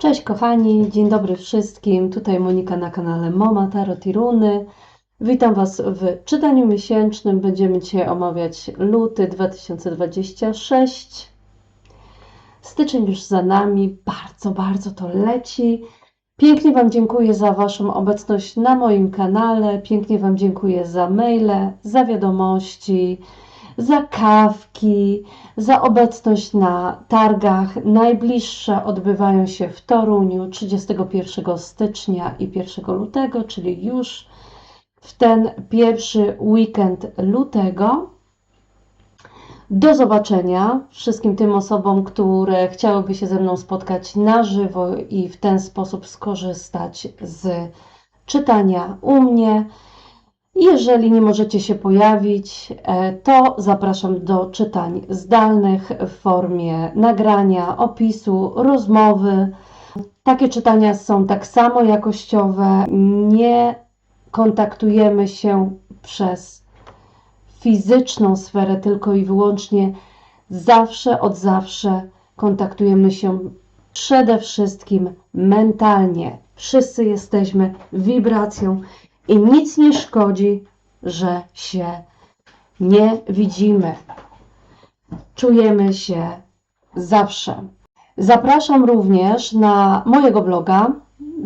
Cześć kochani, dzień dobry wszystkim. Tutaj Monika na kanale Moma Tarot i Runy. Witam Was w czytaniu miesięcznym. Będziemy dzisiaj omawiać luty 2026. Styczeń już za nami, bardzo, bardzo to leci. Pięknie Wam dziękuję za Waszą obecność na moim kanale. Pięknie Wam dziękuję za maile, za wiadomości, za kawki, za obecność na targach. Najbliższe odbywają się w Toruniu 31 stycznia i 1 lutego, czyli już w ten pierwszy weekend lutego. Do zobaczenia wszystkim tym osobom, które chciałyby się ze mną spotkać na żywo i w ten sposób skorzystać z czytania u mnie. Jeżeli nie możecie się pojawić, e, to zapraszam do czytań zdalnych w formie nagrania, opisu, rozmowy. Takie czytania są tak samo jakościowe. Nie kontaktujemy się przez fizyczną sferę, tylko i wyłącznie zawsze, od zawsze kontaktujemy się przede wszystkim mentalnie. Wszyscy jesteśmy wibracją i nic nie szkodzi, że się nie widzimy. Czujemy się zawsze. Zapraszam również na mojego bloga.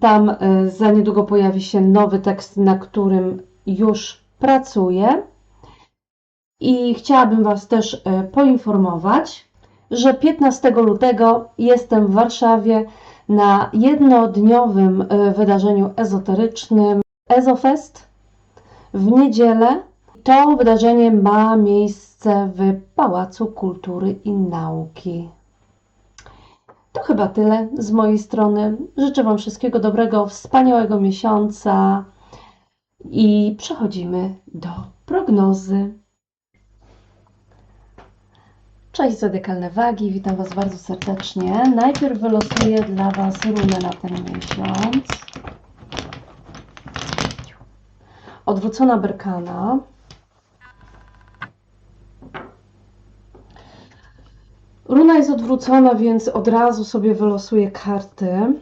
Tam y, za niedługo pojawi się nowy tekst, na którym już pracuję. I chciałabym Was też y, poinformować, że 15 lutego jestem w Warszawie na jednodniowym y, wydarzeniu ezoterycznym EzoFest w niedzielę. To wydarzenie ma miejsce w Pałacu Kultury i Nauki. To chyba tyle z mojej strony. Życzę Wam wszystkiego dobrego, wspaniałego miesiąca i przechodzimy do prognozy. Cześć Zodykalne Wagi, witam Was bardzo serdecznie. Najpierw wylosuję dla Was runę na ten miesiąc. Odwrócona berkana. Runa jest odwrócona, więc od razu sobie wylosuję karty.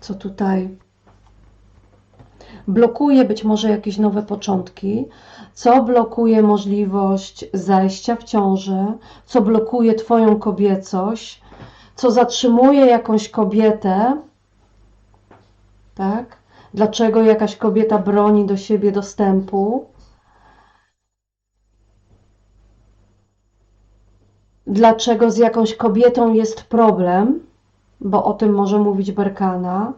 Co tutaj blokuje być może jakieś nowe początki, co blokuje możliwość zajścia w ciążę, co blokuje Twoją kobiecość, co zatrzymuje jakąś kobietę, tak? Dlaczego jakaś kobieta broni do siebie dostępu? Dlaczego z jakąś kobietą jest problem? Bo o tym może mówić Berkana.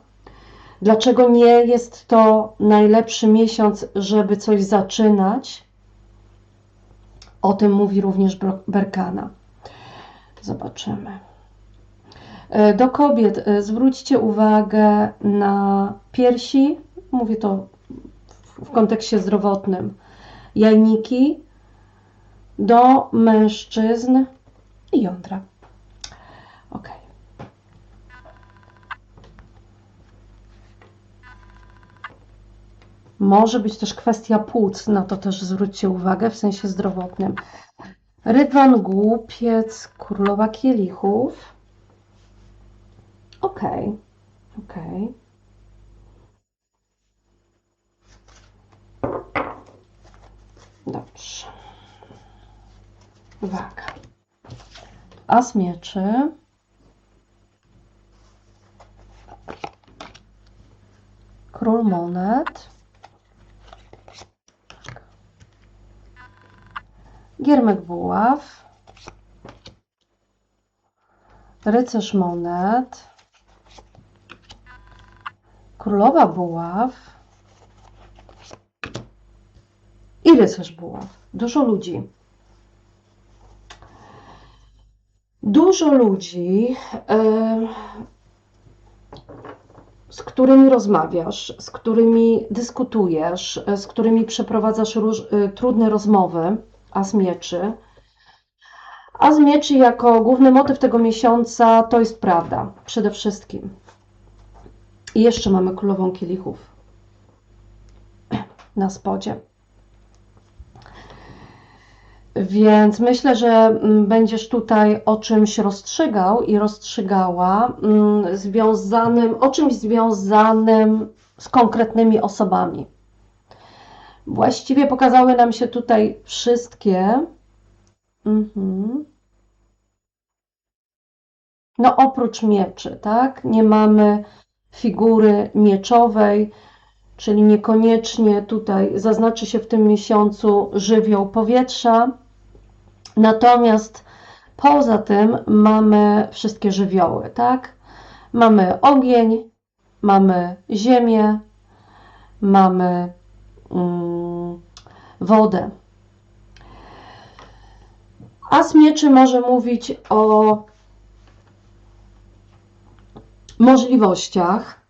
Dlaczego nie jest to najlepszy miesiąc, żeby coś zaczynać? O tym mówi również Berkana. Zobaczymy. E, do kobiet e, zwróćcie uwagę na piersi, mówię to w kontekście zdrowotnym, jajniki, do mężczyzn i jądra. Ok. Może być też kwestia płuc, na to też zwróćcie uwagę w sensie zdrowotnym. Rydwan, głupiec, królowa kielichów. Ok, ok. Dobrze. Uwaga. As mieczy. Król monet. Giermek buław. Rycerz monet. Królowa buław i rycerz buław. Dużo ludzi. Dużo ludzi, z którymi rozmawiasz, z którymi dyskutujesz, z którymi przeprowadzasz róż, e, trudne rozmowy, a z mieczy. A z mieczy jako główny motyw tego miesiąca to jest prawda, przede wszystkim. I jeszcze mamy królową kielichów na spodzie. Więc myślę, że mm, będziesz tutaj o czymś rozstrzygał i rozstrzygała mm, związanym, o czymś związanym z konkretnymi osobami. Właściwie pokazały nam się tutaj wszystkie. Mhm. No oprócz mieczy, tak? Nie mamy figury mieczowej, czyli niekoniecznie tutaj zaznaczy się w tym miesiącu żywioł powietrza. Natomiast poza tym mamy wszystkie żywioły, tak? Mamy ogień, mamy ziemię, mamy mm, wodę. As mieczy może mówić o możliwościach,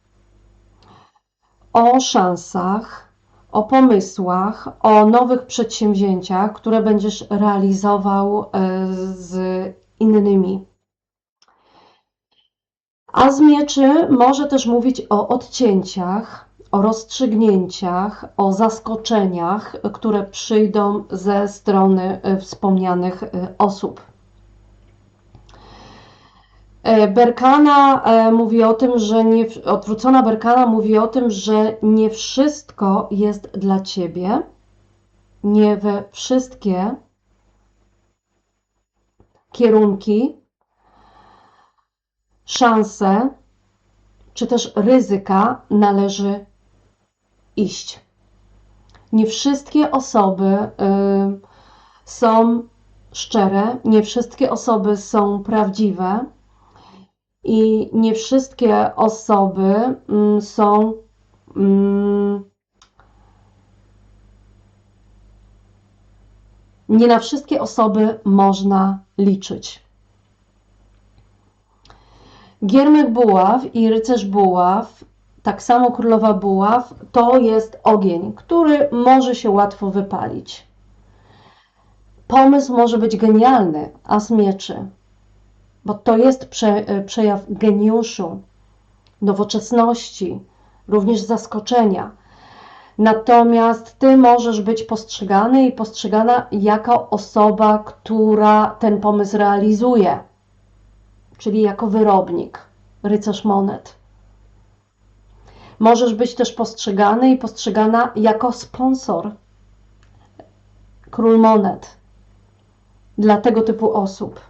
o szansach, o pomysłach, o nowych przedsięwzięciach, które będziesz realizował e, z innymi. A z mieczy może też mówić o odcięciach, o rozstrzygnięciach, o zaskoczeniach, które przyjdą ze strony e, wspomnianych e, osób. E, Berkana e, mówi o tym, że nie, odwrócona Berkana mówi o tym, że nie wszystko jest dla ciebie, nie we wszystkie kierunki, szanse czy też ryzyka należy iść. Nie wszystkie osoby y, są szczere, nie wszystkie osoby są prawdziwe i nie wszystkie osoby mm, są mm, nie na wszystkie osoby można liczyć. Giermek buław i rycerz buław, tak samo królowa buław, to jest ogień, który może się łatwo wypalić. Pomysł może być genialny, a z mieczy bo to jest prze, e, przejaw geniuszu, nowoczesności, również zaskoczenia. Natomiast ty możesz być postrzegany i postrzegana jako osoba, która ten pomysł realizuje, czyli jako wyrobnik, rycerz monet. Możesz być też postrzegany i postrzegana jako sponsor, król monet dla tego typu osób.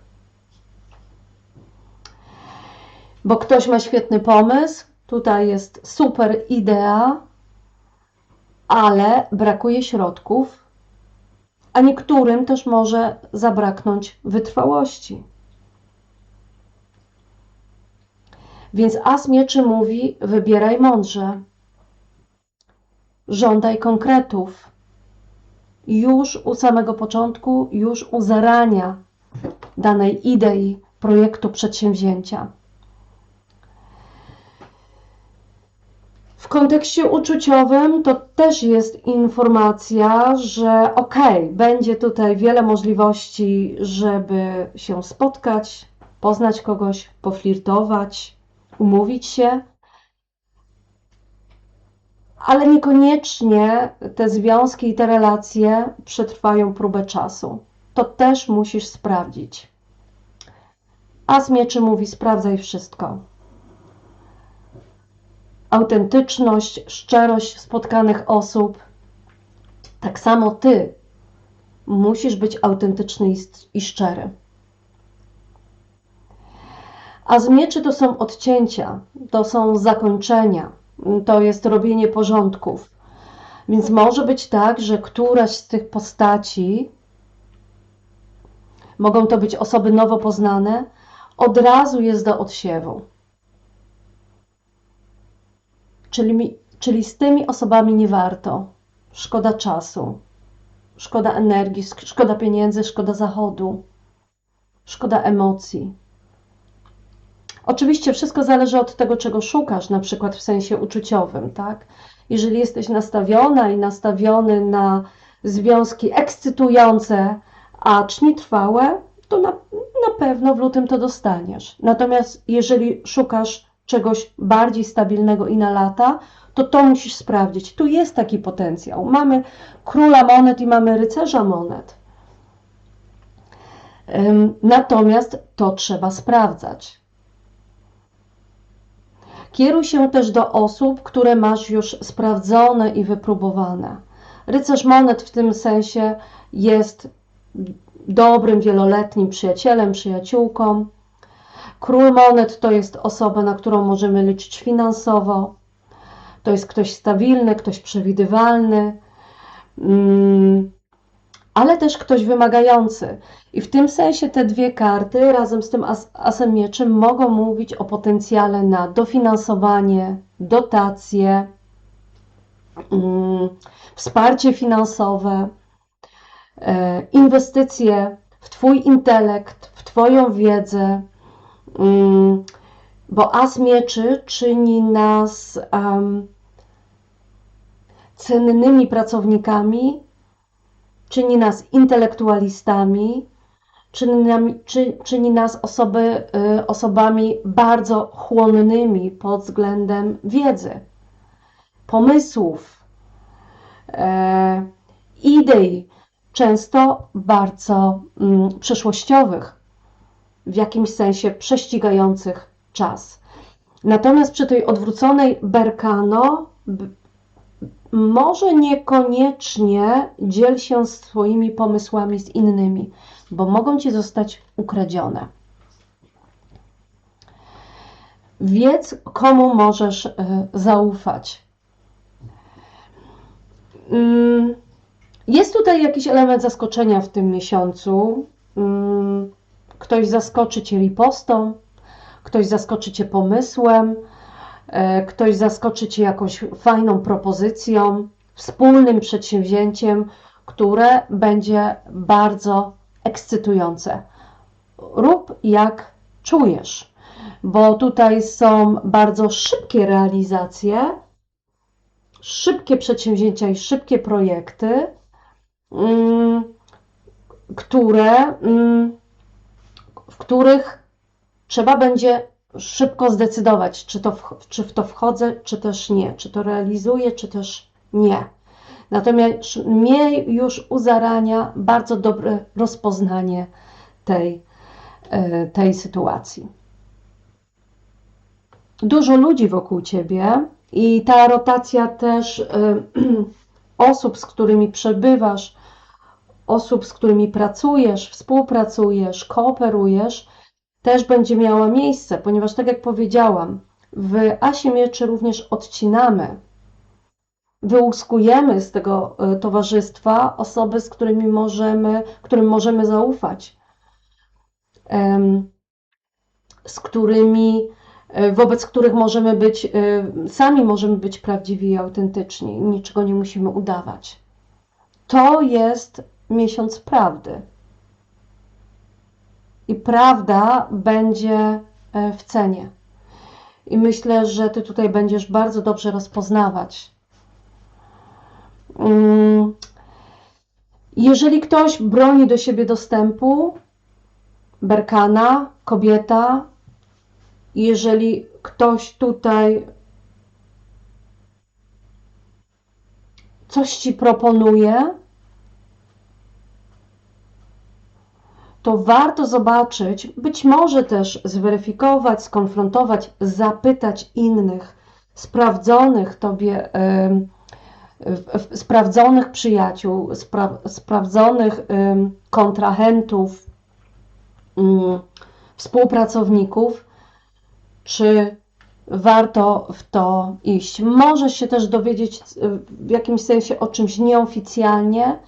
Bo ktoś ma świetny pomysł, tutaj jest super idea, ale brakuje środków, a niektórym też może zabraknąć wytrwałości. Więc as mieczy mówi: wybieraj mądrze, żądaj konkretów. Już u samego początku, już u zarania danej idei, projektu, przedsięwzięcia. W kontekście uczuciowym to też jest informacja, że okej, okay, będzie tutaj wiele możliwości, żeby się spotkać, poznać kogoś, poflirtować, umówić się, ale niekoniecznie te związki i te relacje przetrwają próbę czasu. To też musisz sprawdzić. A z mieczy mówi: sprawdzaj wszystko autentyczność, szczerość spotkanych osób. Tak samo ty musisz być autentyczny i szczery. A z mieczy to są odcięcia, to są zakończenia, to jest robienie porządków. Więc może być tak, że któraś z tych postaci, mogą to być osoby nowo poznane, od razu jest do odsiewu. Czyli, czyli z tymi osobami nie warto. Szkoda czasu, szkoda energii, szkoda pieniędzy, szkoda zachodu, szkoda emocji. Oczywiście wszystko zależy od tego, czego szukasz, na przykład w sensie uczuciowym, tak? Jeżeli jesteś nastawiona i nastawiony na związki ekscytujące, acz nietrwałe, to na, na pewno w lutym to dostaniesz. Natomiast jeżeli szukasz czegoś bardziej stabilnego i na lata, to to musisz sprawdzić. Tu jest taki potencjał. Mamy króla monet i mamy rycerza monet. Natomiast to trzeba sprawdzać. Kieruj się też do osób, które masz już sprawdzone i wypróbowane. Rycerz monet w tym sensie jest dobrym, wieloletnim przyjacielem, przyjaciółką. Król monet to jest osoba, na którą możemy liczyć finansowo. To jest ktoś stabilny, ktoś przewidywalny, mm, ale też ktoś wymagający. I w tym sensie te dwie karty razem z tym as asem mieczy mogą mówić o potencjale na dofinansowanie, dotacje, mm, wsparcie finansowe, e, inwestycje w Twój intelekt, w Twoją wiedzę, bo as mieczy czyni nas cennymi pracownikami, czyni nas intelektualistami, czyni, czy, czyni nas osoby, y, osobami bardzo chłonnymi pod względem wiedzy, pomysłów, e, idei, często bardzo mm, przyszłościowych, w jakimś sensie prześcigających czas. Natomiast przy tej odwróconej Berkano może niekoniecznie dziel się swoimi pomysłami z innymi, bo mogą ci zostać ukradzione. Wiedz, komu możesz y, zaufać. Mm, Jest tutaj jakiś element zaskoczenia w tym miesiącu. Ktoś zaskoczy cię ripostą, ktoś zaskoczy cię pomysłem, e, ktoś zaskoczy cię jakąś fajną propozycją, wspólnym przedsięwzięciem, które będzie bardzo ekscytujące. Rób jak czujesz, bo tutaj są bardzo szybkie realizacje, szybkie przedsięwzięcia i szybkie projekty, mm, które, mm, w których trzeba będzie szybko zdecydować, czy, to w, czy w to wchodzę, czy też nie, czy to realizuję, czy też nie. Natomiast miej już u zarania bardzo dobre rozpoznanie tej, e, tej sytuacji. Dużo ludzi wokół ciebie i ta rotacja też e, osób, z którymi przebywasz, osób, z którymi pracujesz, współpracujesz, kooperujesz, też będzie miała miejsce, ponieważ tak jak powiedziałam, w Asie Mieczy również odcinamy, wyłuskujemy z tego e, towarzystwa osoby, z którymi możemy, którym możemy zaufać, z którymi, e, wobec których możemy być, e, sami możemy być prawdziwi i autentyczni, niczego nie musimy udawać. To jest miesiąc prawdy. I prawda będzie e, w cenie. I myślę, że Ty tutaj będziesz bardzo dobrze rozpoznawać. Mm, Jeżeli ktoś broni do siebie dostępu, berkana, kobieta, jeżeli ktoś tutaj coś ci proponuje, to warto zobaczyć, być może też zweryfikować, skonfrontować, zapytać innych sprawdzonych tobie, w- w- sprawdzonych przyjaciół, spra sprawdzonych em, kontrahentów, mm, współpracowników, czy warto w to iść. Możesz się też dowiedzieć y, w jakimś sensie o czymś nieoficjalnie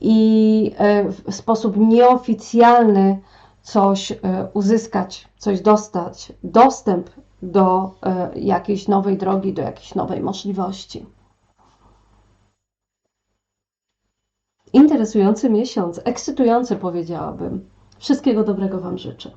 i e, w sposób nieoficjalny coś e, uzyskać, coś dostać, dostęp do e, jakiejś nowej drogi, do jakiejś nowej możliwości. Interesujący miesiąc, ekscytujący powiedziałabym. Wszystkiego dobrego Wam życzę.